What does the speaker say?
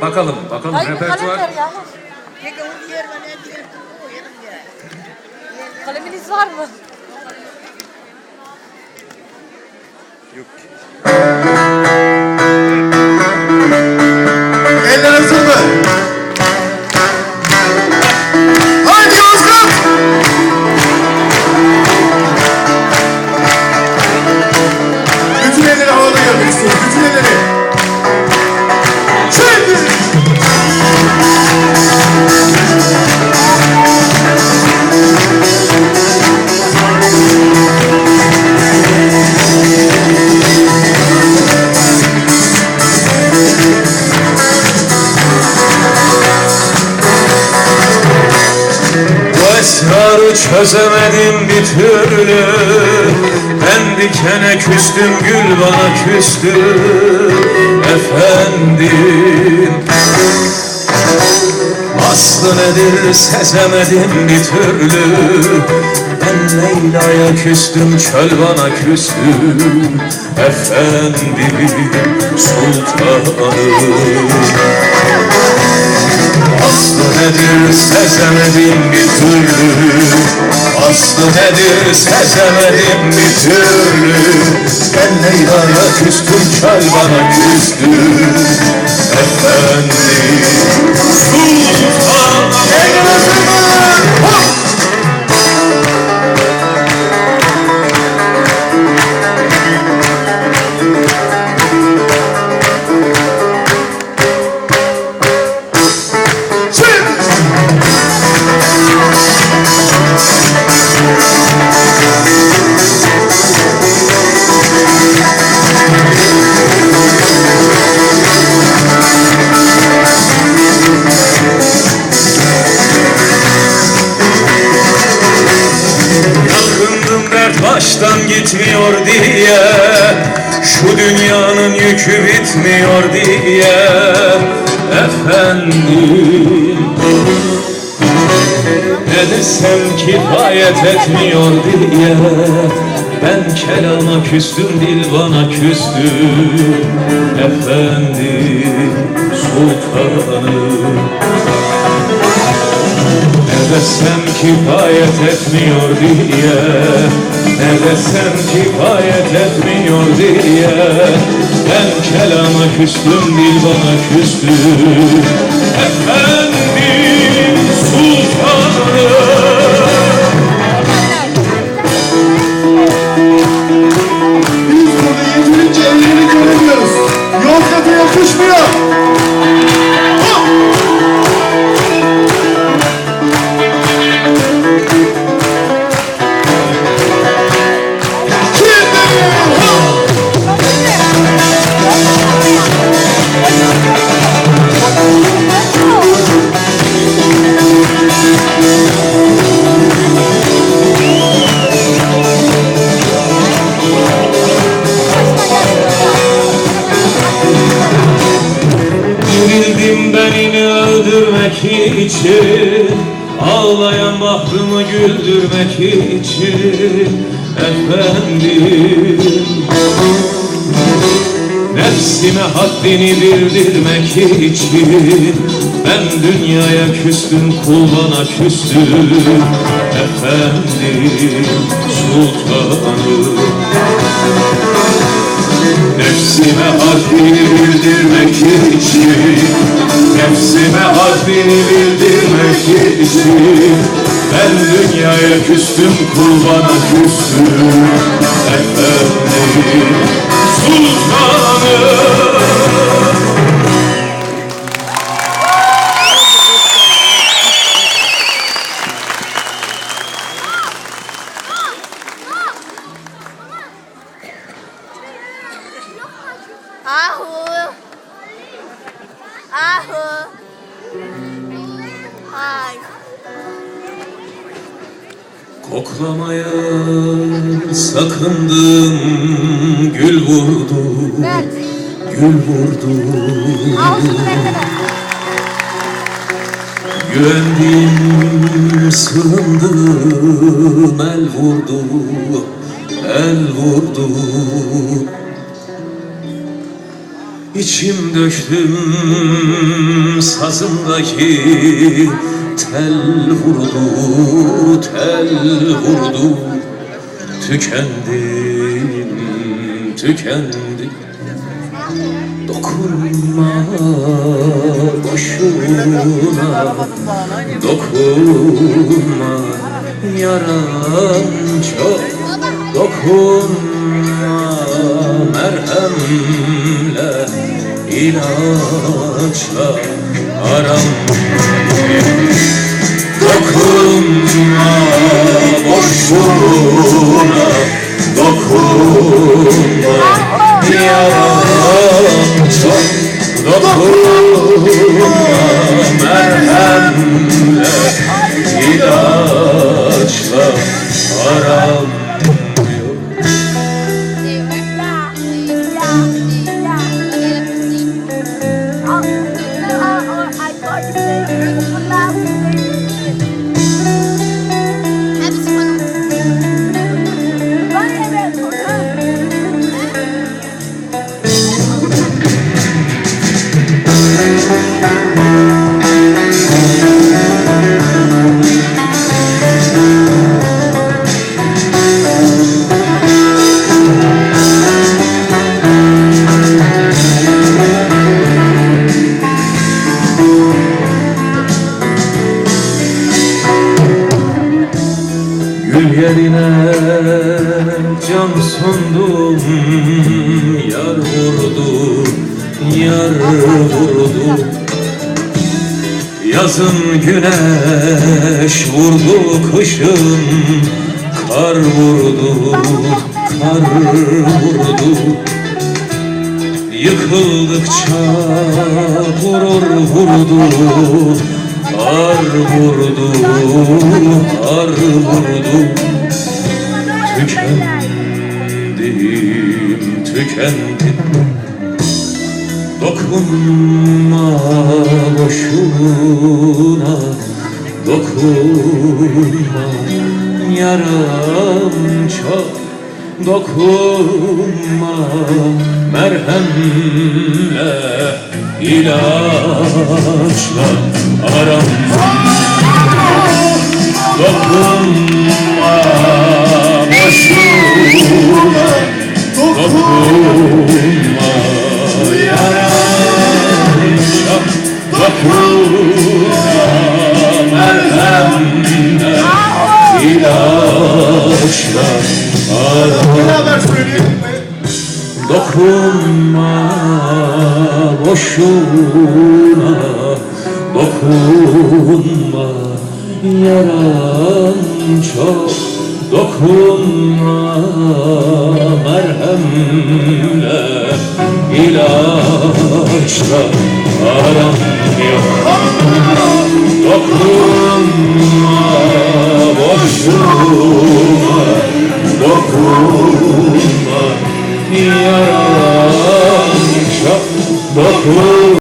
Bakalım, bakalım Hayır repertuar. Kaleminiz var mı? Eller çözemedim bir türlü. Ben dikene küstüm gül bana küstü. Efendim Aslı nedir sezemedim bir türlü. Ben Leyla'ya küstüm çöl bana küstü. Efendim sultanım nedir sezemedim bir türlü? Aslı nedir sezemedim bir türlü? Ben Leyla'ya küstüm çöl bana küstü. Efendim baştan gitmiyor diye Şu dünyanın yükü bitmiyor diye. Efendim Ne desem kifayet etmiyor diye. Ben kelama küstüm dil bana küstü Efendim sultanım. Ne desem kifayet etmiyor diye desem kifayet etmiyor diye Ben kelama küstüm dil bana küstü. Efendim sultanım öldürmek için Ağlayan mahrumu güldürmek için Efendim. Nefsime haddini bildirmek için Ben dünyaya küstüm kul bana küstü Efendim sultanım. Nefsime haddini bildirmek için haddini bildirmek için Ben dünyaya küstüm kul bana küstü Efendim sultanım Ahu. Ahu. Koklamaya sakındım Gül vurdu Ver. Gül vurdu. Güvendim, sığındım, el vurdu, el vurdu. İçim döktüm sazımdaki tel vurdu, tel vurdu Tükendim, tükendim Dokunma boşuna Dokunma. Yaran çok Dokunma. Merhemle ilaçla aram Thank you. Can sundum Yar vurdu, yar vurdu. Yazın güneş vurdu kışın Kar vurdu, kar vurdu. Yıkıldıkça gurur vurdu Ar vurdu, ar vurdu Tükendim, tükendim Dokunma boşuna Dokunma yaram çok. Dokunma merhemle ilaçla aram. Dokunma Dokunma yaram çok Dokunma merhemle ilaçla? Dokunma boşuna Dokunma yaran çok Dokunma merhemle ilaçla aram yok. Dokunma boşuna Dokunma yaran çok Dokun